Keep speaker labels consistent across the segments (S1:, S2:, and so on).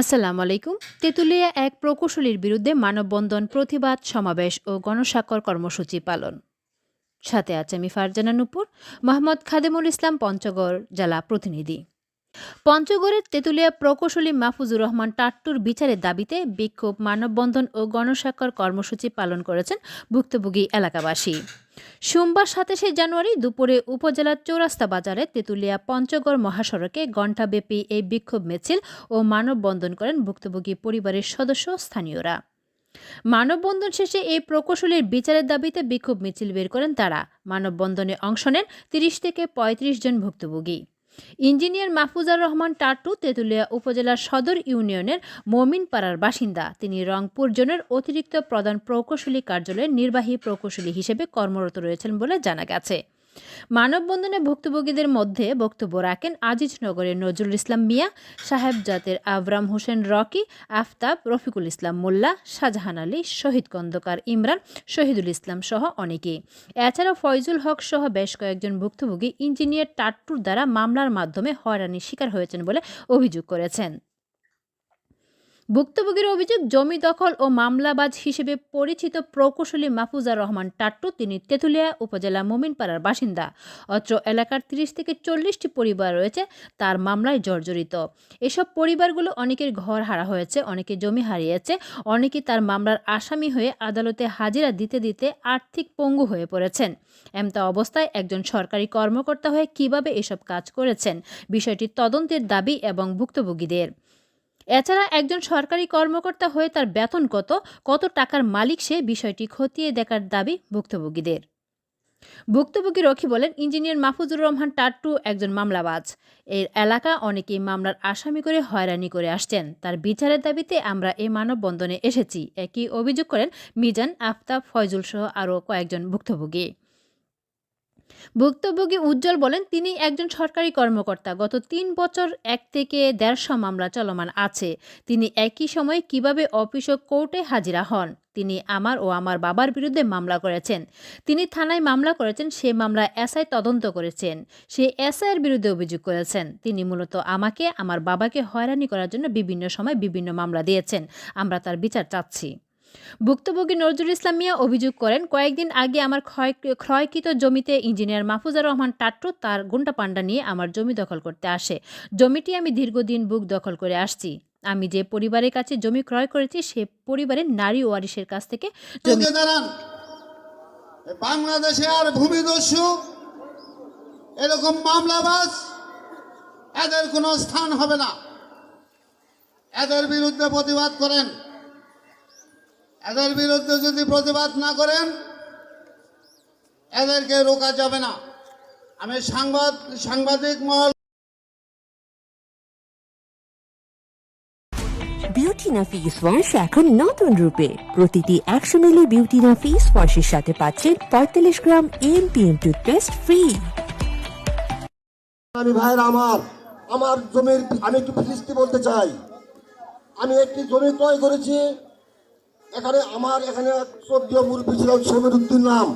S1: আসসালামু আলাইকুম। তেঁতুলিয়া এক প্রকৌশলীর বিরুদ্ধে মানববন্ধন প্রতিবাদ সমাবেশ ও গণস্বাক্ষর কর্মসূচি পালন। সাথে আছে আমি ফারজানা নুপুর, মোহাম্মদ খাদেমুল ইসলাম পঞ্চগড় জেলা প্রতিনিধি। পঞ্চগড়ের তেঁতুলিয়া প্রকৌশলী মাহফুজুর রহমান টাট্টুর বিচারের দাবিতে বিক্ষোভ, মানববন্ধন ও গণস্বাক্ষর কর্মসূচি পালন করেছেন ভুক্তভোগী এলাকাবাসী। সোমবার সাতাশে জানুয়ারি দুপুরে উপজেলার চৌরাস্তা বাজারে তেঁতুলিয়া পঞ্চগড় মহাসড়কে ঘণ্টাব্যাপী এই বিক্ষোভ মিছিল ও মানববন্ধন করেন ভুক্তভোগী পরিবারের সদস্য স্থানীয়রা। মানববন্ধন শেষে এই প্রকৌশলীর বিচারের দাবিতে বিক্ষোভ মিছিল বের করেন তারা। মানববন্ধনে অংশ নেন তিরিশ থেকে ৩৫ জন ভুক্তভোগী। ইঞ্জিনিয়ার মাহফুজার রহমান টাটু তেঁতুলিয়া উপজেলার সদর ইউনিয়নের মমিনপাড়ার বাসিন্দা। তিনি রংপুর জোনের অতিরিক্ত প্রধান প্রকৌশলী কার্যালয়ের নির্বাহী প্রকৌশলী হিসেবে কর্মরত রয়েছেন বলে জানা গেছে। মানববন্ধনে ভুক্তভোগীদের মধ্যে বক্তব্য রাখেন আজিজনগরের নজরুল ইসলাম মিয়া সাহেবজাতের আবরাম হোসেন রকি, আফতাব রফিকুল ইসলাম মোল্লা, শাহজাহান আলী, শহীদ কন্দকার ইমরান, শহীদুল ইসলাম সহ অনেকে। এছাড়া ফয়জুল হক সহ বেশ কয়েকজন ভুক্তভোগী ইঞ্জিনিয়ার টাট্টুর দ্বারা মামলার মাধ্যমে হয়রানির শিকার হয়েছেন বলে অভিযোগ করেছেন। ভুক্তভোগীর অভিযোগ, জমি দখল ও মামলাবাজ হিসেবে পরিচিত প্রকৌশলী মাহফুজার রহমান টাট্টু, তিনি তেঁতুলিয়া উপজেলা মোমিনপাড়ার বাসিন্দা। অত্র এলাকার তিরিশ থেকে চল্লিশটি পরিবার রয়েছে, তার মামলায় জর্জরিত। এসব পরিবারগুলো অনেকের ঘর হারা হয়েছে, অনেকে জমি হারিয়েছে, অনেকে তার মামলার আসামি হয়ে আদালতে হাজিরা দিতে দিতে আর্থিক পঙ্গু হয়ে পড়েছেন। এমতা অবস্থায় একজন সরকারি কর্মকর্তা হয়ে কীভাবে এসব কাজ করেছেন, বিষয়টি তদন্তের দাবি এবং ভুক্তভোগীদের। এছাড়া একজন সরকারি কর্মকর্তা হয়ে তার বেতন কত কত টাকার মালিক সে বিষয়টি খতিয়ে দেখার দাবি ভুক্তভোগীদের। ভুক্তভোগী রক্ষী বলেন, ইঞ্জিনিয়ার মাহফুজুর রহমান টাট্টু একজন মামলাবাজ। এর এলাকা অনেকেই মামলার আসামি করে হয়রানি করে আসছেন। তার বিচারের দাবিতে আমরা এই মানববন্ধনে এসেছি। একই অভিযোগ করেন মিজান আফতাব ফয়জুল সহ আরও কয়েকজন ভুক্তভোগী। ভুক্তভোগী উজ্জ্বল বলেন, তিনি একজন সরকারি কর্মকর্তা। গত তিন বছর এক থেকে দেড়শো মামলা চলমান আছে। তিনি একই সময়ে কীভাবে অফিস ও কোর্টে হাজিরা হন? তিনি আমার ও আমার বাবার বিরুদ্ধে মামলা করেছেন। তিনি থানায় মামলা করেছেন, সে মামলা এসআই তদন্ত করেছেন। সে এসআইয়ের বিরুদ্ধে অভিযোগ করেছেন। তিনি মূলত আমাকে, আমার বাবাকে হয়রানি করার জন্য বিভিন্ন সময় বিভিন্ন মামলা দিয়েছেন। আমরা তার বিচার চাচ্ছি। ভুক্তভোগী নজরুল ইসলাম মিয়া অভিযোগ করেন, কয়েকদিন আগে আমার ক্ষয়, ক্ষয়কৃত জমিতে ইঞ্জিনিয়ার মাহফুজার রহমান টাট্টু তার গুন্ডা পান্ডা নিয়ে আমার জমি দখল করতে আসে। জমিটি আমি দীর্ঘদিন বুক দখল করে আসছি। আমি যে পরিবারের কাছে জমি ক্রয় করেছি, সে পরিবারের নারী ওয়ারিশের কাছ থেকে
S2: বাংলাদেশে আর ভূমিদস্যু, এরকম মামলাবাজ, এদের কোনো স্থান হবে না। এদের বিরুদ্ধে প্রতিবাদ করেন। এদের বিরুদ্ধে যদি প্রতিবাদ না করেন এদেরকে রোকা যাবে না। আমি সাংবাদ সাংবাদিক মহল
S3: বিউটিনা ফেস ওয়াশ এখন নতুন রূপে। প্রতিটি একশো মিলি বিউটিনা ফেস ওয়াশের সাথে পাচ্ছেন পঁয়তাল্লিশ গ্রাম এমপিএম টুথপেস্ট ফ্রি
S4: আমি ভাইরা আমার আমার জমির আমি একটু ফিরিস্তি বলতে চাই। আমি একটি জমি ক্রয় করেছি এখানে আমার, এখানে চোদ্দ মুরব্বী ছিল সমীর উদ্দিন নাম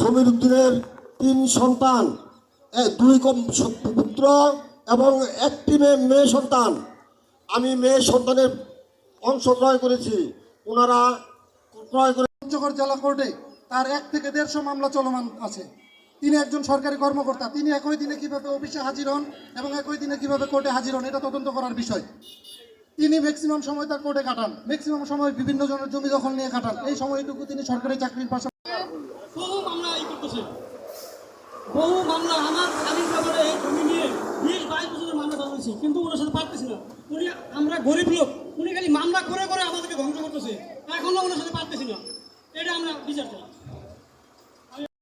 S4: সমীর উদ্দিনের তিন সন্তান দুই পুত্র এবং একটি মেয়ে মেয়ে সন্তান। আমি মেয়ে সন্তানের অংশ ক্রয় করেছি। ওনারা ক্রয় করে
S5: পঞ্চগড় জেলা কোর্টে তার এক থেকে দেড়শো মামলা চলমান আছে। তিনি একজন সরকারি কর্মকর্তা। তিনি একই দিনে কীভাবে অফিসে হাজির হন এবং একই দিনে কীভাবে কোর্টে হাজির হন, এটা তদন্ত করার বিষয়। তিনি ম্যাক্সিমাম সময় তার কোর্টে কাটান। ম্যাক্সিমাম সময় বিভিন্ন জনের জমি দখল নিয়ে কাটান। এই সময়টুকু তিনি সরকারি চাকরির পাশাপাশি
S6: বহু মামলা এই করতেছে। বহু মামলা আমার স্বামীর ব্যাপারে জমি নিয়ে বিশ বাইশ বছরের মামলা চালাইছি কিন্তু ওনার সাথে পারতেছি না। উনি আমরা গরিব লোক, উনি খালি মামলা করে করে আমাদেরকে ধ্বংস করতেছে। এখনও ওনার সাথে পারতেছি না। এটা আমরা বিচার চাই।